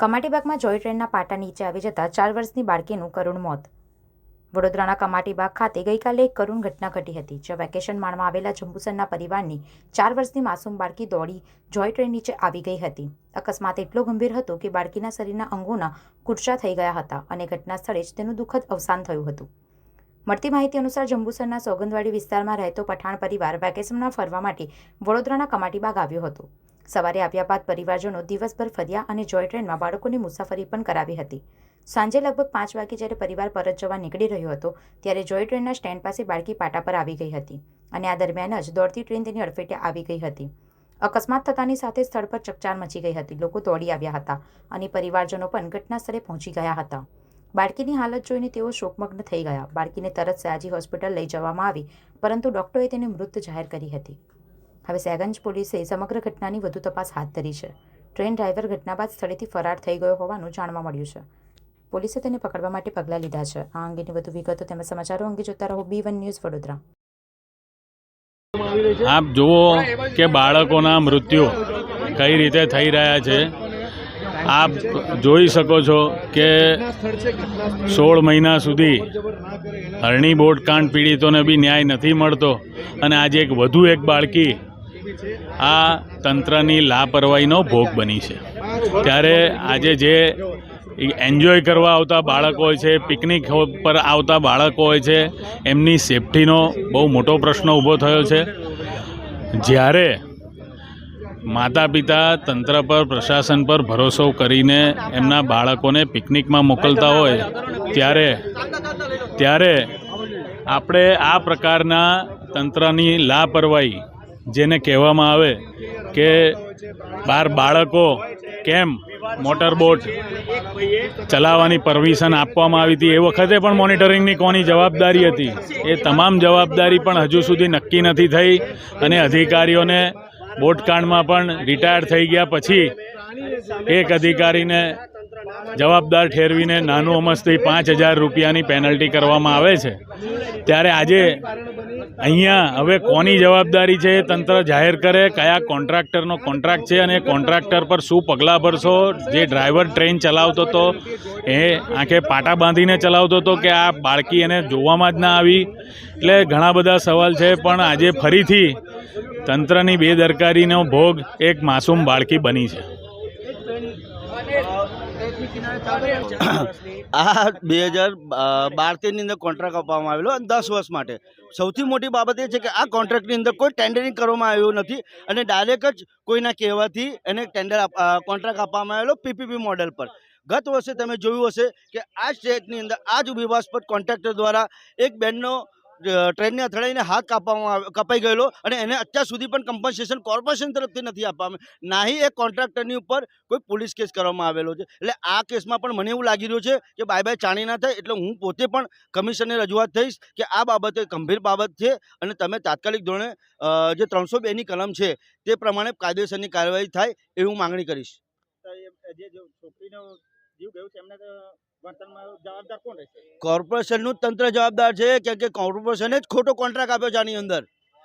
કમાટીબાગમાં જોય ટ્રેનના પાટા નીચે આવી જતા ચાર વર્ષની બાળકીનું કરુણ મોત. વડોદરાના કમાટીબાગ ખાતે ગઈકાલે એક કરુણ ઘટના ઘટી હતી, જ્યાં વેકેશન માણવા આવેલા જંબુસરના પરિવારની ચાર વર્ષની માસૂમ બાળકી દોડી જોય ટ્રેન નીચે આવી ગઈ હતી. અકસ્માત એટલો ગંભીર હતો કે બાળકીના શરીરના અંગોના કુર્ચા થઈ ગયા હતા અને ઘટના સ્થળે જ તેનું દુઃખદ અવસાન થયું હતું. મળતી માહિતી અનુસાર જંબુસરના સોગંદવાડી વિસ્તારમાં રહેતો પઠાણ પરિવાર વેકેશનમાં ફરવા માટે વડોદરાના કમાટીબાગ આવ્યો હતો. સવારે આવ્યા બાદ પરિવારજનો દિવસભર ફર્યા અને જોય ટ્રેનમાં બાળકોની મુસાફરી પણ કરાવી હતી. સાંજે લગભગ પાંચ વાગે જ્યારે પરિવાર પરત જવા નીકળી રહ્યો હતો, ત્યારે જોય ટ્રેનના સ્ટેન્ડ પાસે બાળકી પાટા પર આવી ગઈ હતી અને આ દરમિયાન જ દોડતી ટ્રેન તેની અડફેટે આવી ગઈ હતી. અકસ્માત થતાની સાથે સ્થળ પર ચકચાર મચી ગઈ હતી. લોકો દોડી આવ્યા હતા અને પરિવારજનો પણ ઘટના સ્થળે પહોંચી ગયા હતા. બાળકીની હાલત જોઈને તેઓ શોકમગ્ન થઈ ગયા. બાળકીને તરત સયાજી હોસ્પિટલ લઈ જવામાં આવી, પરંતુ ડોક્ટરોએ તેને મૃત જાહેર કરી હતી. હવે સેગંજ પોલીસે સમગ્ર ઘટનાની વધુ તપાસ હાથ ધરી છે. ટ્રેન ડ્રાઈવર ઘટના બાદ સ્થળેથી ફરાર થઈ ગયો હોવાનું જાણવા મળ્યું છે. પોલીસે તેને પકડવા માટે પગલાં લીધા છે. આ અંગેની વધુ વિગતો તેમજ સમાચારો અંગે જોતા રહો બી વન ન્યૂઝ વડોદરા. આપ જુઓ કે બાળકોના મૃત્યુ કઈ રીતે થઈ રહ્યા છે. આપ જોઈ શકો છો કે સોળ મહિના સુધી હરણી બોટકાંડ પીડિતોને બી ન્યાય નથી મળતો. અને આજે એક વધુ એક બાળકી આ તંત્રની લાપરવાહીનો ભોગ બની છે. ત્યારે આજે જે એન્જોય કરવા આવતા બાળકો હોય છે, પિકનિક પર આવતા બાળકો હોય છે, એમની સેફટીનો બહુ મોટો પ્રશ્ન ઊભો થયો છે. જ્યારે માતા પિતા તંત્ર પર, પ્રશાસન પર ભરોસો કરીને એમના બાળકોને પિકનિકમાં મોકલતા હોય, ત્યારે ત્યારે આપણે આ પ્રકારના તંત્રની લાપરવાહી જેને કહેવામાં આવે કે બાર બાળકો કેમ મોટર બોટ ચલાવવાની પરમિશન આપવામાં આવી હતી? એ વખતે પણ મોનિટરિંગની કોની જવાબદારી હતી? એ તમામ જવાબદારી પણ હજુ સુધી નક્કી નથી થઈ અને અધિકારીઓને બોટકાંડમાં પણ રિટાયર થઈ ગયા પછી એક અધિકારીને જવાબદાર ઠેરવીને નાનું અમસ્તી પાંચ હજાર રૂપિયાની પેનલ્ટી કરવામાં આવે છે. ત્યારે આજે અહીંયા હવે કોની જવાબદારી છે? તંત્ર જાહેર કરે, કયા કોન્ટ્રાક્ટરનો કોન્ટ્રાક્ટ છે અને કોન્ટ્રાક્ટર પર શું પગલાં ભરશો? જે ડ્રાઈવર ટ્રેન ચલાવતો હતો, એ આંખે પાટા બાંધીને ચલાવતો હતો કે આ બાળકી એને જોવામાં જ ના આવી? એટલે ઘણા બધા સવાલ છે, પણ આજે ફરીથી તંત્રની બેદરકારીનો ભોગ એક માસૂમ બાળકી બની છે. આ બે હજાર બાર તેરની અંદર કોન્ટ્રાક્ટ આપવામાં આવેલો અને દસ વર્ષ માટે. સૌથી મોટી બાબત એ છે કે આ કોન્ટ્રાક્ટની અંદર કોઈ ટેન્ડરિંગ કરવામાં આવ્યું નથી અને ડાયરેક્ટ જ કોઈના કહેવાથી એને ટેન્ડર કોન્ટ્રાક્ટ આપવામાં આવેલો પીપીપી મોડેલ પર. ગત વર્ષે તમે જોયું હશે કે આ સ્ટેટની અંદર આ જ વિવાસ્પદ કોન્ટ્રાક્ટર દ્વારા એક બેનનો ટ્રેનને અથડાઈને હાથ કાપવામાં કપાઈ ગયેલો અને એને અત્યાર સુધી પણ કમ્પન્સેશન કોર્પોરેશન તરફથી નથી આપવામાં નાહી એ કોન્ટ્રાક્ટરની ઉપર કોઈ પોલીસ કેસ કરવામાં આવેલો છે. એટલે આ કેસમાં પણ મને એવું લાગી રહ્યું છે કે બાય બાય ચાણી ના થાય એટલે હું પોતે પણ કમિશનને રજૂઆત થઈશ કે આ બાબતે ગંભીર બાબત છે અને તમે તાત્કાલિક ધોરણે જે ત્રણસો બેની કલમ છે તે પ્રમાણે કાયદેસરની કાર્યવાહી થાય એવી હું માંગણી કરીશ. કોર્પોરેશનનું તંત્ર જવાબદાર છે કેમ કે કોર્પોરેશને જ ખોટો કોન્ટ્રાક્ટ આપ્યો છે આની અંદર.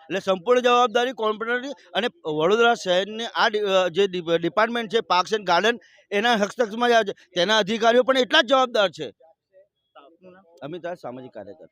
એટલે સંપૂર્ણ જવાબદારી કોર્પોરેટરની અને વડોદરા શહેરની આ જે ડિપાર્ટમેન્ટ છે પાર્ક્સ એન્ડ ગાર્ડન એના હસ્તક્ષમાં જ આવે છે. તેના અધિકારીઓ પણ એટલા જ જવાબદાર છે. અમિત સામાજિક કાર્યકર.